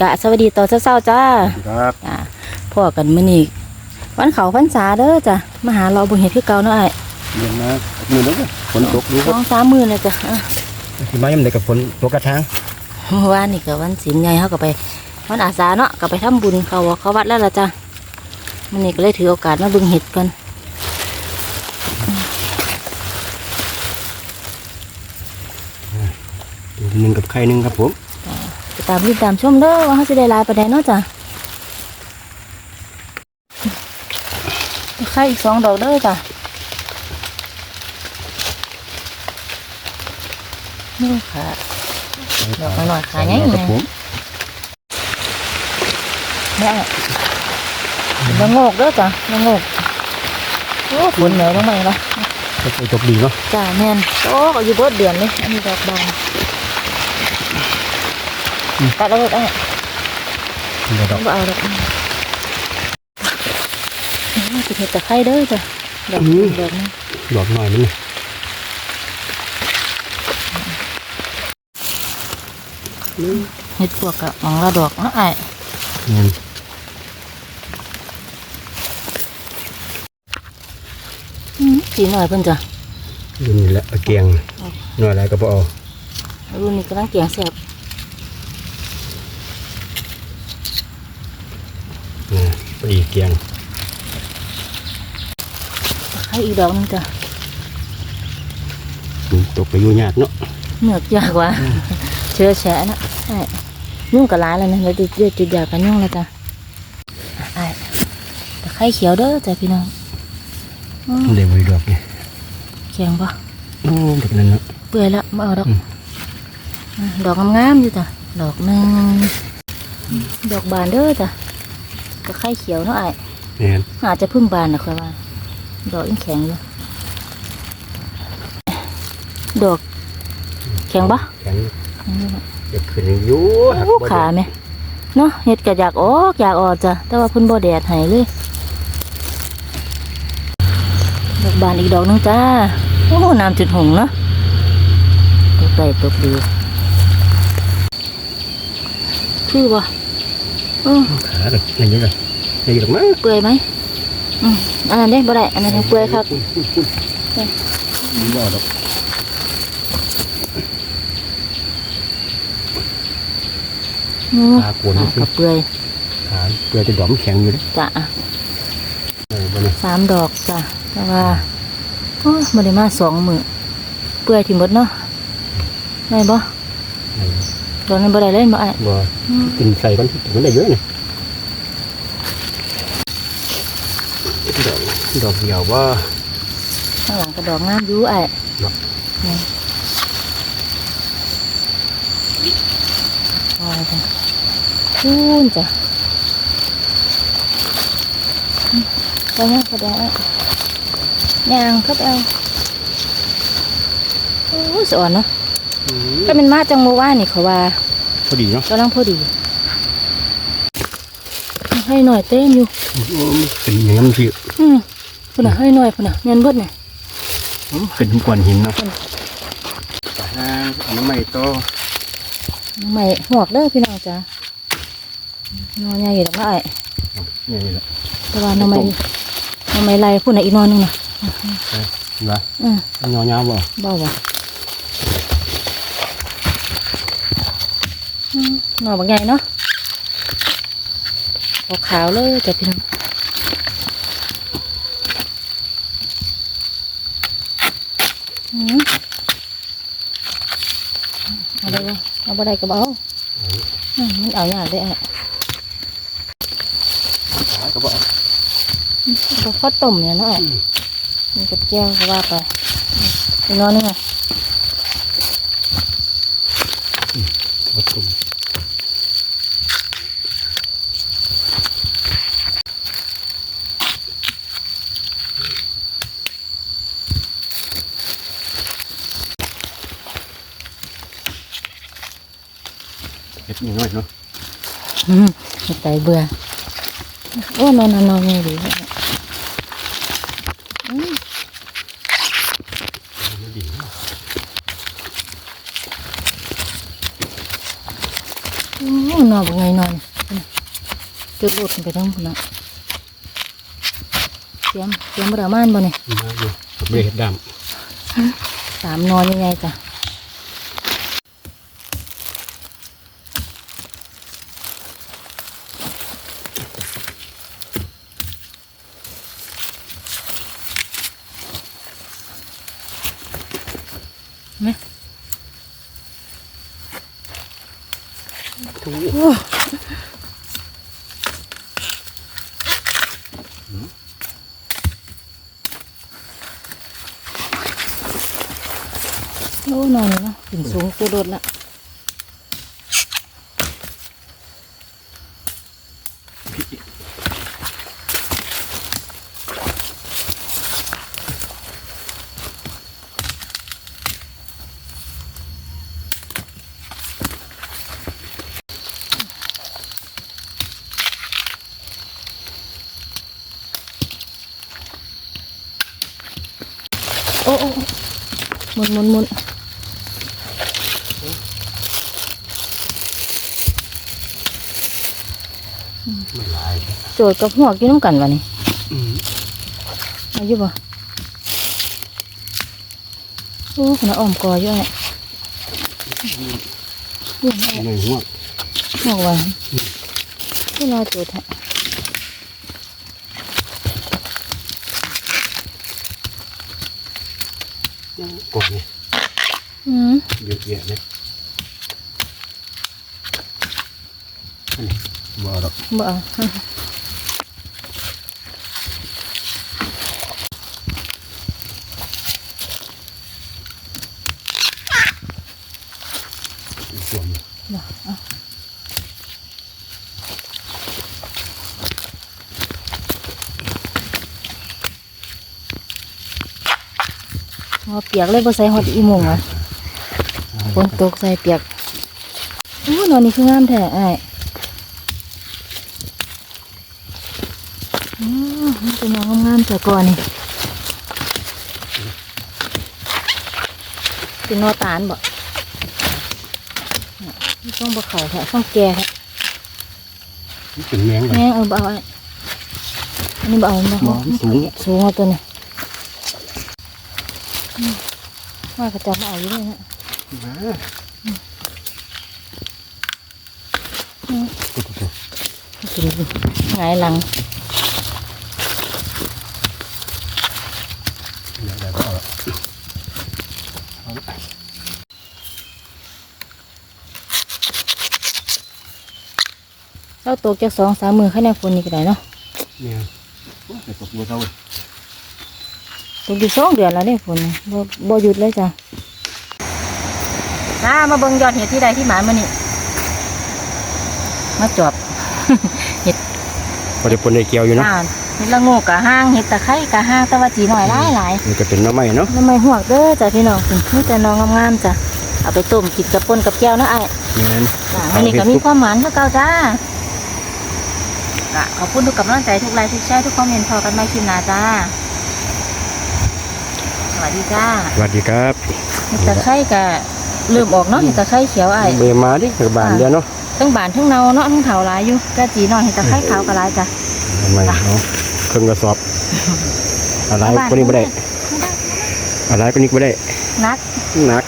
กะสวัสดีตอนเช้าๆจ้าครับจ้าพ่อกันมื้อนี้วันเขาพรรษาเด้อจ้ะมาหาเราบ่เฮ็ดคือเก่าเนาะไอ้เย็นนะมือนึงฝนตกดูสองสามมื้อเลยจ้ะอะที่มายังได้กับฝนตกกระทางเมื่อวานนี่ก็วันศีลใหญ่เฮาก็ไปวันอาสาเนาะก็ไปทำบุญเขาวัดเขาวัดแล้วล่ะจ้ะมื้อนี้ก็เลยถือโอกาสมาเบิ่งเห็ดก่อนหนึ่งกับไข่หนึ่งครับผมไป ตามรีบตามชมเด้อว่าเฮาสิได้หลายปานใดเนาะจ้ะไข่อีกสองดอกเด้อจ้ะนี่ค่ะดอกหน่อยๆขาใหญ่ๆครับผมแม่ละโงกเด้อจ้ะละโงกโอ้ฝนเหนียวลงมาอีกแล้วก็ไปตกดีเนาะจ้าแม่นโอ้ก็อยู่เบิดเดือนเลยอันนี้ดอกบาน ตัดแล้วก็ได้เดี๋ยวดอกบ่เอาดอกนี่สิเห็ดตะไคร้เด้อจ้ะดอกนี้ดอกนี้ดอกหน่อยนึงนี่เห็ดพวกกะมองละดอกเนาะไอ้ายเงินอืมสีหน่อยเพิ่นจ้ะรุ่นนี้แหละเอาเกียงหน่อยอะไรก็พอเอารุ่นนี้กำลังเกียงแซ่บ อ่าพอดีเกียงตะไคร้อีกดอกหนึงจ้ะอืมตกไปอยู่ยากเนาะเหนือกยากกว่าเชื้อแฉะนะไอ้ายยุ่งกับร้านแล้วนะแล้วจุดจุดยากันยุ่งแล้วจ้ะไอ้ายตะไคร้เขียวเด้อจ้ะพี่น้องอืมเดี๋ยวไปดอกนี่เขียงปะโอ้ดอกนั้นเนาะเปื่อยละมาเอาดอกอืมอะดอกงามๆอยู่จ้ะดอกหนึ่งดอกบานเด้อจ้ะ ตะไคร้เขียวเนาะไอ้ายแม่นอาจจะเพึ่งบานนะค่อยว่า ดอกยังแข็งอยู่ดอก แข็งปะแข็งแข็งอยู่เด็กขึ้นอยู่หักโอ้บ่ขาได้ไหมเนาะเห็ดก็อยากออกอยากออกจ้ะแต่ว่าเพิ่นบ่แดดให้เลยดอกบานอีกดอกหนึงจ้าโอ้น้ำจุดหงเนาะตกได้ตกดีคือบ่ อือขาดอกอะไรอย่างเลยเลยอะไรดอกมั้งเปื่อยไหมอืมอันนั้นเด้บ่ได้อันนั้นเปื่อยครับนี่ว่ดอกขากวนอะนี่กับเปื่อยขาเปลือยจะดอมแข็งอยู่เลยจ้ะสามดอกจ้ะแต่ว่าโอ้ยบ่ได้มาสองมือเปื่อยที่หมดเนาะได้บ่ ดอกนั้นบ่ได้เล่นบ่ไอ้บ่กินใส่กันมันได้เยอะนี่ดอกดอกเดียวว่าข้างหลังก็ดอกงามอยู่ไอ้เนาะนี่เอาจ้ะคูนจ้ะอืมไปยังกระดาษย่างครับเอาโอ้ยสอนเนาะ ก็เป็นมาจังเมื่อวานนี่เขาว่าพอดีเนาะกำลังพอดีให้หน่อยเต้นอยู่เป็นอย่างนั้นสิอืมพุ่นน่ะให้หน่อยพุ่นน่ะเงินเบิดเนี่ยเป็นก้อนหินเนาะอ่าอันนั้นไม่โตใหม่หวกเด้อพี่น้องจ้ะนอนใหญ่อยู่แล้วไอ้นี่แหละแต่ว่าหน้องใหม่หน้องใหม่ไรพุ่นน่ะอีกนอนหนึงน่ะเห็นปะอืมยาวๆบ่เบาบ่อืม หน่อบางใหญ่เนาะขาวๆเลยจ้ะพี่น้องอืมเอาได้บ่เอาบ่ได้ก็บ่เอาอืมมันเอายากได้อะขาก็บ่ก็ข้าวต้มเนี่ยเนาะมีกับแก้วก็ว่าไปอีกน้อยนึงอะบ่ตุ่ม เฮ็ดน้อยเนาะอืมไม่ใจเบื่อ โอ้นอนนอนนอนนี่ดีอืมดีเนาะโอ้นอนเป็นไงนอนจุดรถขึ้นไปทั้งพุ่นละเตรียมเตรียมบไดเอาม่านบ่เนี่ยมาอยู่กับเบรดดสามนอนยังไงจ้ะไหมำทุกโอ้นอนเลยเนาะ ขึ้นสูงจุดรถละโอ้ โอ้หมุนหมุนหมุนโจดกับหัวกินน้ำกันวะนี่อายุบ่โอ้ขนาดอ้อมกออยู่ไอ้นี่ไอ้ในหัวหัวไว้เวลาโจดฮะ ยัง ก่อนเนี่ยอืมเยอะแยะเลยอันนี้บ่เอาดอกบ่เอา อีกส่วนหนึ่ง บ่เอา เอาเปียกเลยบ่ใส่หอดอีหมงอะฝนตกใส่เปียกโอ้นอนนี่คืองามแท้ไอ้ายอ๋อมันเป็นนอนงามๆแต่ก่อนนี่เป็นนอตาลบ่เนี่ยนี่ต้องบ่เขาแท้ต้องแก่แท้นี่เป็นแมงเลยแม่งเออบ่เอาไอ้อันนี้บ่เอาบ่บ่เอามันสูงสูงเอาตัวนี้อืม ว่ากระจับมาเอาอยู่เลยนะมาอืมตุ๊กตุ๊กกินดิหงายหลังเดี๋ยวได้บ่เอาละเอาละเราตกจากสองสามมือข้างในฝนนี่ก็ได้เนาะเนี่ยโอ้ยแต่ตกบัวเท่าเลย ตกอยู่สองเดือนแล้วเนี่ยฝนนี่บ่บ่หยุดเลยจ้ะจ้ามาเบิ่งยอดเห็ดที่ใดที่หมานมานี่มาจอบพอได้ปนในเกียวอยู่เนาะอ่าเห็ดละโงกกะห้างเห็ดตะไคร้กะห้างแตะวันจีหน่อยหลายหลายมันก็เป็นหน้ำไม้เนาะน้ำไม่หวกเด้อจ้ะพี่น้องนี่แต่น้องงามๆจ้ะเอาไปต้มกินกับปนกับแก้วนะไอ้แม่นจ้ะวันนี้ก็มีความหมานคือเก่าจ้าก็ขอบคุณทุกกำลังใจทุกไลค์ทุกแชร์ทุกคอมเมนต์พอกันไม่คลิปหน้าจ้า สวัสดีจ้าสวัสดีครับเห็ดตะไคร้ก็เริ่มออกเนาะเห็ดตะไคร้เขียวไอ้เบมาดิกับบานเดียวเนาะทั้งบานทั้งเนาเนาะทั้งเถาหลายอยู่กะจีน้อยเห็ดตะไคร้ขาวก็หลายจ้ะทำไมเนาะเครื่องกระสอบอะไรคนนี้ไม่ได้อะไรคนนี้ไม่ได้นักหนัก